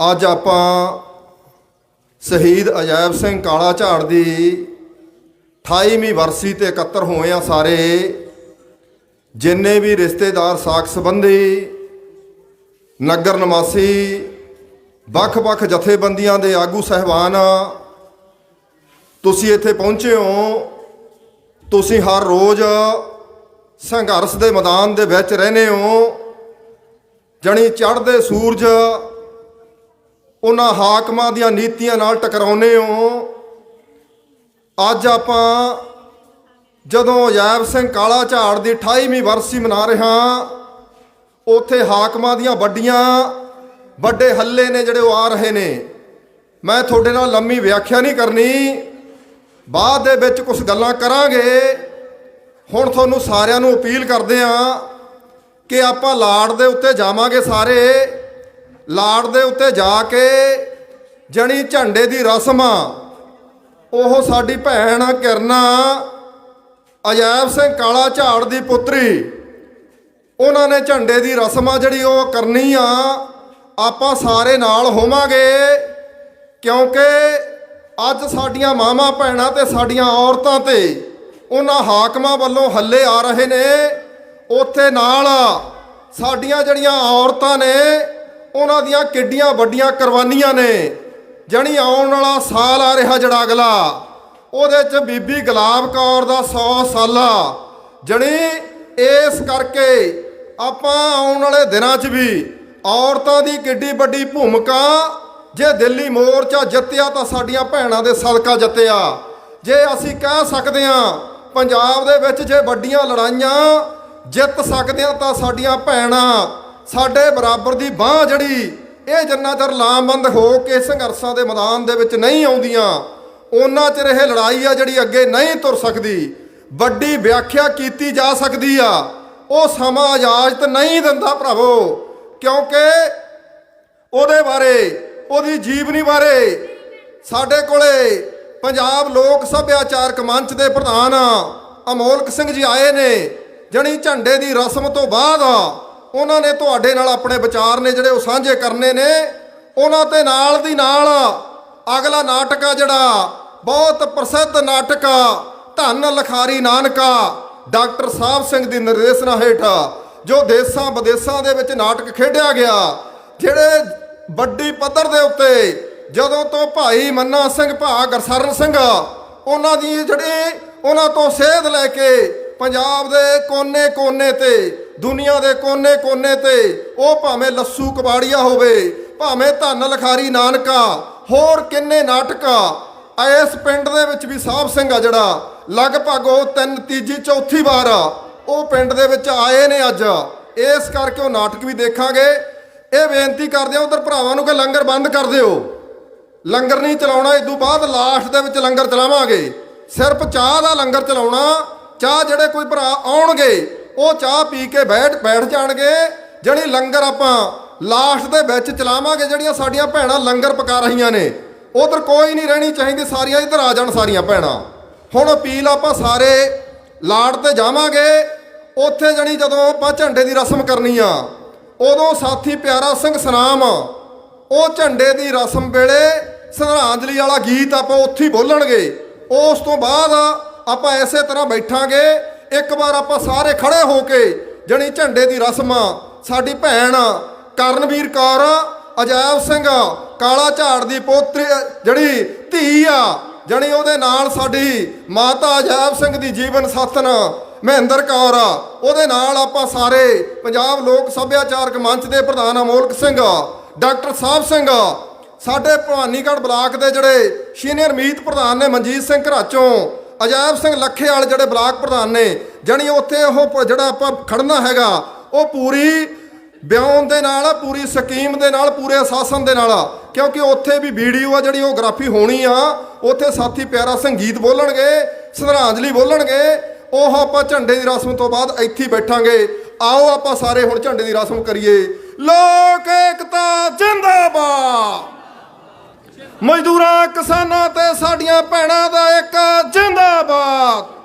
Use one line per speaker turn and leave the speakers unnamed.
ਅੱਜ ਆਪਾਂ ਸ਼ਹੀਦ ਅਜਾਇਬ ਸਿੰਘ ਕਾਲਾ ਝਾੜ ਦੀ 28ਵੀਂ ਵਰਸੀ ਤੇ ਇਕੱਤਰ ਹੋਏ ਆ ਸਾਰੇ। ਜਿੰਨੇ ਵੀ ਰਿਸ਼ਤੇਦਾਰ ਸਾਖ ਸੰਬੰਧੀ, ਨਗਰ ਨਿਵਾਸੀ, ਵੱਖ-ਵੱਖ ਜਥੇਬੰਦੀਆਂ ਦੇ ਆਗੂ ਸਹਿਬਾਨ, ਤੁਸੀਂ ਇੱਥੇ ਪਹੁੰਚੇ ਹੋ। ਤੁਸੀਂ ਹਰ ਰੋਜ਼ ਸੰਘਰਸ਼ ਦੇ ਮੈਦਾਨ ਦੇ ਵਿੱਚ ਰਹਿੰਦੇ ਹੋ। ਜਣੀ ਚੜ੍ਹਦੇ ਸੂਰਜ ਉਹਨਾਂ ਹਾਕਮਾਂ ਦੀਆਂ ਨੀਤੀਆਂ ਨਾਲ ਟਕਰਾਉਨੇ ਹੋ। ਅੱਜ ਆਪਾਂ ਜਦੋਂ ਅਜੈਬ ਸਿੰਘ ਕਾਲਾ ਝਾੜ ਦੀ 28ਵੀਂ ਵਰਸੀ ਮਨਾ ਰਹੇ ਹਾਂ, ਉੱਥੇ ਹਾਕਮਾਂ ਦੀਆਂ ਵੱਡੀਆਂ, ਵੱਡੇ ਹੱਲੇ ਨੇ ਜਿਹੜੇ ਉਹ ਆ ਰਹੇ ਨੇ। ਮੈਂ ਤੁਹਾਡੇ ਨਾਲ ਲੰਮੀ ਵਿਆਖਿਆ ਨਹੀਂ ਕਰਨੀ। ਬਾਅਦ ਦੇ ਵਿੱਚ ਕੁਝ ਗੱਲਾਂ ਕਰਾਂਗੇ। ਹੁਣ ਤੁਹਾਨੂੰ ਸਾਰਿਆਂ ਨੂੰ ਅਪੀਲ ਕਰਦੇ ਹਾਂ ਕਿ ਆਪਾਂ ਲਾੜ ਦੇ ਉੱਤੇ ਜਾਵਾਂਗੇ ਸਾਰੇ। ਲਾੜ ਦੇ ਉੱਤੇ ਜਾ ਕੇ ਜਣੀ ਝੰਡੇ ਦੀ ਰਸਮ ਉਹ ਸਾਡੀ ਭੈਣ ਕਿਰਨਾ ਅਜੈਬ ਸਿੰਘ ਕਾਲਾ ਝਾੜ ਦੀ ਪੁੱਤਰੀ। ਉਹਨਾਂ ਨੇ ਝੰਡੇ ਦੀ ਰਸਮ ਆ ਜਿਹੜੀ ਉਹ ਕਰਨੀ ਆ। ਆਪਾਂ ਸਾਰੇ ਨਾਲ ਹੋਵਾਂਗੇ, ਕਿਉਂਕਿ ਅੱਜ ਸਾਡੀਆਂ ਮਾਵਾਂ ਭੈਣਾਂ ਤੇ ਸਾਡੀਆਂ ਔਰਤਾਂ ਤੇ ਉਹਨਾਂ ਹਾਕਮਾਂ ਵੱਲੋਂ ਹੱਲੇ ਆ ਰਹੇ ਨੇ। ਉੱਥੇ ਨਾਲ ਸਾਡੀਆਂ ਜਿਹੜੀਆਂ ਔਰਤਾਂ ਨੇ ਉਹਨਾਂ ਦੀਆਂ ਕਿੱਡੀਆਂ ਵੱਡੀਆਂ ਕੁਰਬਾਨੀਆਂ ਨੇ, ਜਣੀ ਆਉਣ ਵਾਲਾ ਸਾਲ ਆ ਰਿਹਾ ਜਿਹੜਾ ਅਗਲਾ। ਉਹਦੇ ਚ ਬੀਬੀ ਗੁਲਾਬ ਕੌਰ ਦਾ 100 ਸਾਲਾ ਜਣੀ ਇਸ ਕਰਕੇ ਆਪਾਂ ਆਉਣ ਵਾਲੇ ਦਿਨਾਂ 'ਚ ਵੀ ਔਰਤਾਂ ਦੀ ਕਿੱਡੀ ਵੱਡੀ ਭੂਮਿਕਾ, ਜੇ ਦਿੱਲੀ ਮੋਰਚਾ ਜਿੱਤਿਆ ਤਾਂ ਸਾਡੀਆਂ ਭੈਣਾਂ ਦੇ ਸਦਕਾ ਜਿੱਤਿਆ। ਜੇ ਅਸੀਂ ਕਹਿ ਸਕਦੇ ਹਾਂ, ਪੰਜਾਬ ਦੇ ਵਿੱਚ ਜੇ ਵੱਡੀਆਂ ਲੜਾਈਆਂ ਜਿੱਤ ਸਕਦੇ ਹਾਂ ਤਾਂ ਸਾਡੀਆਂ ਭੈਣਾਂ ਸਾਡੇ ਬਰਾਬਰ ਦੀ ਬਾਹ ਜਿਹੜੀ, ਇਹ ਜਿੰਨਾ ਚਿਰ ਲਾਮਬੰਦ ਹੋ ਕੇ ਸੰਘਰਸ਼ਾਂ ਦੇ ਮੈਦਾਨ ਦੇ ਵਿੱਚ ਨਹੀਂ ਆਉਂਦੀਆਂ ਉਹਨਾਂ ਚਿਰ ਇਹ ਲੜਾਈ ਆ ਜਿਹੜੀ ਅੱਗੇ ਨਹੀਂ ਤੁਰ ਸਕਦੀ। ਵੱਡੀ ਵਿਆਖਿਆ ਕੀਤੀ ਜਾ ਸਕਦੀ ਆ। ਉਹ ਸਮਾਂ ਇਜਾਜ਼ਤ ਨਹੀਂ ਦਿੰਦਾ ਭਰਾਵੋ, ਕਿਉਂਕਿ ਉਹਦੇ ਬਾਰੇ, ਉਹਦੀ ਜੀਵਨੀ ਬਾਰੇ ਸਾਡੇ ਕੋਲੇ ਪੰਜਾਬ ਲੋਕ ਸੱਭਿਆਚਾਰਕ ਮੰਚ ਦੇ ਪ੍ਰਧਾਨ ਅਮੋਲਕ ਸਿੰਘ ਜੀ ਆਏ ਨੇ, ਜਣੀ ਝੰਡੇ ਦੀ ਰਸਮ ਤੋਂ ਬਾਅਦ ਉਹਨਾਂ ਨੇ ਤੁਹਾਡੇ ਨਾਲ ਆਪਣੇ ਵਿਚਾਰ ਨੇ ਜਿਹੜੇ ਉਹ ਸਾਂਝੇ ਕਰਨੇ ਨੇ, ਉਹਨਾਂ ਤੇ ਨਾਲ ਦੀ ਨਾਲ ਅਗਲਾ ਨਾਟਕ ਆ ਜਿਹੜਾ, ਬਹੁਤ ਪ੍ਰਸਿੱਧ ਨਾਟਕ ਆ, ਧੰਨ ਲਖਾਰੀ ਨਾਨਕਾ, ਡਾਕਟਰ ਸਾਹਿਬ ਸਿੰਘ ਦੀ ਨਿਰਦੇਸ਼ਨਾ ਹੇਠ, ਜੋ ਦੇਸਾਂ ਵਿਦੇਸਾਂ ਦੇ ਵਿੱਚ ਨਾਟਕ ਖੇਡਿਆ ਗਿਆ, ਜਿਹੜੇ ਵੱਡੀ ਪੱਧਰ ਦੇ ਉੱਤੇ ਜਦੋਂ ਤੋਂ ਭਾਈ ਮੰਨਾ ਸਿੰਘ ਭਾ ਗਰਸਰਨ ਸਿੰਘ, ਉਹਨਾਂ ਦੀ ਜਿਹੜੇ ਉਹਨਾਂ ਤੋਂ ਸੇਧ ਲੈ ਕੇ ਪੰਜਾਬ ਦੇ ਕੋਨੇ-ਕੋਨੇ ਤੇ ਦੁਨੀਆ ਦੇ ਕੋਨੇ-ਕੋਨੇ ਤੇ ਉਹ ਭਾਵੇਂ ਲੱਸੂ ਕਬਾੜੀਆ ਹੋਵੇ, ਭਾਵੇਂ ਧੰਨ ਲਖਾਰੀ ਨਾਨਕਾ, ਹੋਰ ਕਿੰਨੇ ਨਾਟਕ, ਇਸ ਪਿੰਡ ਦੇ ਵਿੱਚ ਵੀ ਸਾਹਿਬ ਸਿੰਘ ਆ ਜਿਹੜਾ, ਲਗਭਗ ਉਹ ਤਿੰਨ, ਤੀਜੀ, ਚੌਥੀ ਵਾਰ ਉਹ ਪਿੰਡ ਦੇ ਵਿੱਚ ਆਏ ਨੇ ਅੱਜ। ਇਸ ਕਰਕੇ ਉਹ ਨਾਟਕ ਵੀ ਦੇਖਾਂਗੇ। ਇਹ ਬੇਨਤੀ ਕਰਦੇ ਆ ਉਧਰ ਭਰਾਵਾਂ ਨੂੰ ਕਿ ਲੰਗਰ ਬੰਦ ਕਰ ਦਿਓ। ਲੰਗਰ ਨਹੀਂ ਚਲਾਉਣਾ ਇਸ ਤੋਂ ਬਾਅਦ ਲਾਸਟ ਦੇ ਵਿੱਚ ਲੰਗਰ ਚਲਾਵਾਂਗੇ। ਸਿਰਫ ਚਾਹ ਦਾ ਲੰਗਰ ਚਲਾਉਣਾ, ਚਾਹ ਜਿਹੜੇ ਕੋਈ ਭਰਾ ਆਉਣਗੇ ਉਹ ਚਾਹ ਪੀ ਕੇ ਬੈਠ ਬੈਠ ਜਾਣਗੇ। ਜਿਹੜੀ ਲੰਗਰ ਆਪਾਂ ਲਾਸਟ ਦੇ ਵਿੱਚ ਚਲਾਵਾਂਗੇ, ਜਿਹੜੀਆਂ ਸਾਡੀਆਂ ਭੈਣਾਂ ਲੰਗਰ ਪਕਾ ਰਹੀਆਂ ਨੇ, ਉਧਰ ਕੋਈ ਨਹੀਂ ਰਹਿਣੀ ਚਾਹੀਦੀ, ਸਾਰੀਆਂ ਇੱਧਰ ਆ ਜਾਣ ਸਾਰੀਆਂ ਭੈਣਾਂ। ਹੁਣ ਅਪੀਲ ਆਪਾਂ ਸਾਰੇ ਲਾੜ ਤੇ ਜਾਵਾਂਗੇ। ਉੱਥੇ ਜਣੀ ਜਦੋਂ ਆਪਾਂ ਝੰਡੇ ਦੀ ਰਸਮ ਕਰਨੀ ਆ, ਉਦੋਂ ਸਾਥੀ ਪਿਆਰਾ ਸਿੰਘ ਸਨਾਮ, ਉਹ ਝੰਡੇ ਦੀ ਰਸਮ ਵੇਲੇ ਸ਼ਰਧਾਂਜਲੀ ਵਾਲਾ ਗੀਤ ਆਪਾਂ ਉੱਥੇ ਹੀ ਬੋਲਣਗੇ। ਉਸ ਤੋਂ ਬਾਅਦ ਆਪਾਂ ਐਸੇ ਤਰ੍ਹਾਂ ਬੈਠਾਂਗੇ। ਇੱਕ ਵਾਰ ਆਪਾਂ ਸਾਰੇ ਖੜੇ ਹੋ ਕੇ ਜਣੀ ਝੰਡੇ ਦੀ ਰਸਮ ਸਾਡੀ ਭੈਣ ਕਰਨਵੀਰ ਕੌਰ ਅਜੈਬ ਸਿੰਘ, ਕਾਲਾ ਝਾੜ ਦੀ ਪੋਤਰੀ ਜਿਹੜੀ ਧੀ ਆ। ਜਣੀ ਉਹਦੇ ਨਾਲ ਸਾਡੀ ਮਾਤਾ ਅਜੈਬ ਸਿੰਘ ਦੀ ਜੀਵਨ ਸਾਥਣ ਮਹਿੰਦਰ ਕੌਰ ਉਹਦੇ ਨਾਲ ਆਪਾਂ ਸਾਰੇ ਪੰਜਾਬ ਲੋਕ ਸੱਭਿਆਚਾਰਕ ਮੰਚ ਦੇ ਪ੍ਰਧਾਨ ਅਮੋਲਕ ਸਿੰਘ, ਡਾਕਟਰ ਸਾਹਿਬ ਸਿੰਘ, ਸਾਡੇ ਭਵਾਨੀਗੜ੍ਹ ਬਲਾਕ ਦੇ ਜਿਹੜੇ ਸੀਨੀਅਰ ਮੀਤ ਪ੍ਰਧਾਨ ਨੇ ਮਨਜੀਤ ਸਿੰਘ ਘਰਾਚੋਂ ਅਜਾਇਬ ਸਿੰਘ ਲੱਖੇਵਾਲ ਜਿਹੜੇ ਬਲਾਕ ਪ੍ਰਧਾਨ ਨੇ, ਜਣੀ ਉੱਥੇ ਉਹ ਜਿਹੜਾ ਆਪਾਂ ਖੜਨਾ ਹੈਗਾ, ਉਹ ਪੂਰੀ ਬਿਆਨ ਦੇ ਨਾਲ, ਪੂਰੀ ਸਕੀਮ ਦੇ ਨਾਲ, ਪੂਰੇ ਸ਼ਾਸਨ ਦੇ ਨਾਲ ਕਿਉਂਕਿ ਉੱਥੇ ਵੀ ਵੀਡੀਓ ਆ ਜਿਹੜੀ ਉਹ ਗ੍ਰਾਫੀ ਹੋਣੀ ਆ, ਉੱਥੇ ਸਾਥੀ ਪਿਆਰਾ ਸੰਗੀਤ ਬੋਲਣਗੇ, ਸ਼ਰਧਾਂਜਲੀ ਬੋਲਣਗੇ, ਉਹ ਆਪਾਂ ਝੰਡੇ ਦੀ ਰਸਮ ਤੋਂ ਬਾਅਦ ਇੱਥੇ ਬੈਠਾਂਗੇ। ਆਓ ਆਪਾਂ ਸਾਰੇ ਹੁਣ ਝੰਡੇ ਦੀ ਰਸਮ ਕਰੀਏ। ਲੋਕ ਏਕਤਾ ਮਜ਼ਦੂਰਾਂ ਕਿਸਾਨਾਂ ਤੇ ਸਾਡੀਆਂ ਭੈਣਾਂ ਦਾ ਇੱਕ ਜਿੰਦਾਬਾਦ।